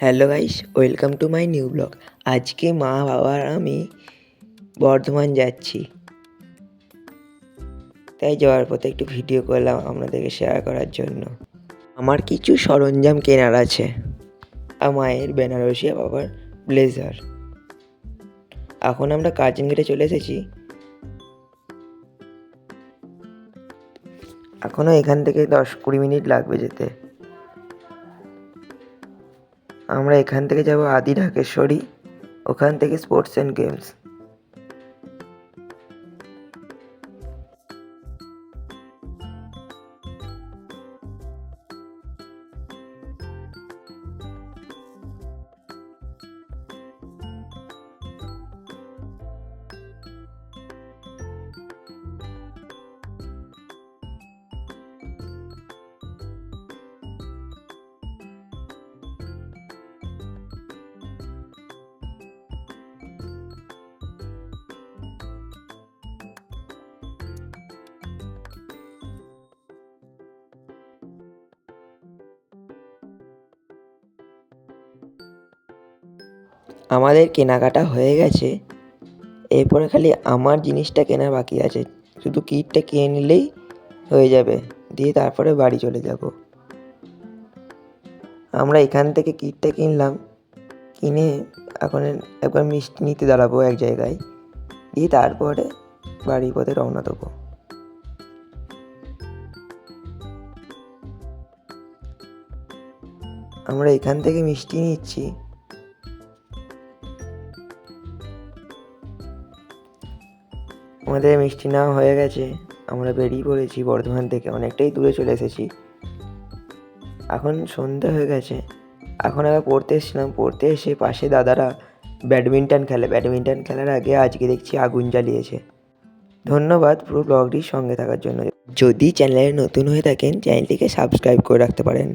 Hello guys, welcome to my new blog. আজকে মা বাবার আমি বর্ধমান যাচ্ছি। তাই যাওয়ার পথে একটু ভিডিও করলাম আপনাদেরকে শেয়ার করার জন্য। আমার কিছু সরঞ্জাম কেনার আছে। আর মায়ের বেনারসি বাবার ব্লেজার এখন আমরা কার্জন গেটে চলে এসেছি। এখনও এখান থেকে দশ কুড়ি মিনিট লাগবে যেতে। আমরা এখান থেকে যাব আদি ঢাকেশ্বরী ওখান থেকে স্পোর্টস অ্যান্ড গেমস আমাদের কেনাকাটা হয়ে গেছে, এরপরে খালি আমার জিনিসটা কেনা বাকি আছে। শুধু কিটটা কিনে নিলেই হয়ে যাবে, দিয়ে তারপরে বাড়ি চলে যাব। আমরা এখান থেকে কিটটা কিনলাম, কিনে এখন একবার মিষ্টি নিতে দাঁড়াবো এক জায়গায়, দিয়ে তারপরে বাড়ির পথে রওনা দেবো। আমরা এখান থেকে মিষ্টি নিচ্ছি। আমাদের মিষ্টি নেওয়া হয়ে গেছে, আমরা বেরিয়ে পড়েছি বর্ধমান থেকে, অনেকটাই দূরে চলে এসেছি। এখন সন্ধ্যা হয়ে গেছে। এখন আবার পড়তে এসেছিলাম, পড়তে এসে পাশে দাদারা ব্যাডমিন্টন খেলে। ব্যাডমিন্টন খেলার আগে আজকে দেখছি আগুন জ্বালিয়েছে। ধন্যবাদ পুরো ব্লগটির সঙ্গে থাকার জন্য। যদি চ্যানেলে নতুন হয়ে থাকেন, চ্যানেলটিকে সাবস্ক্রাইব করে রাখতে পারেন।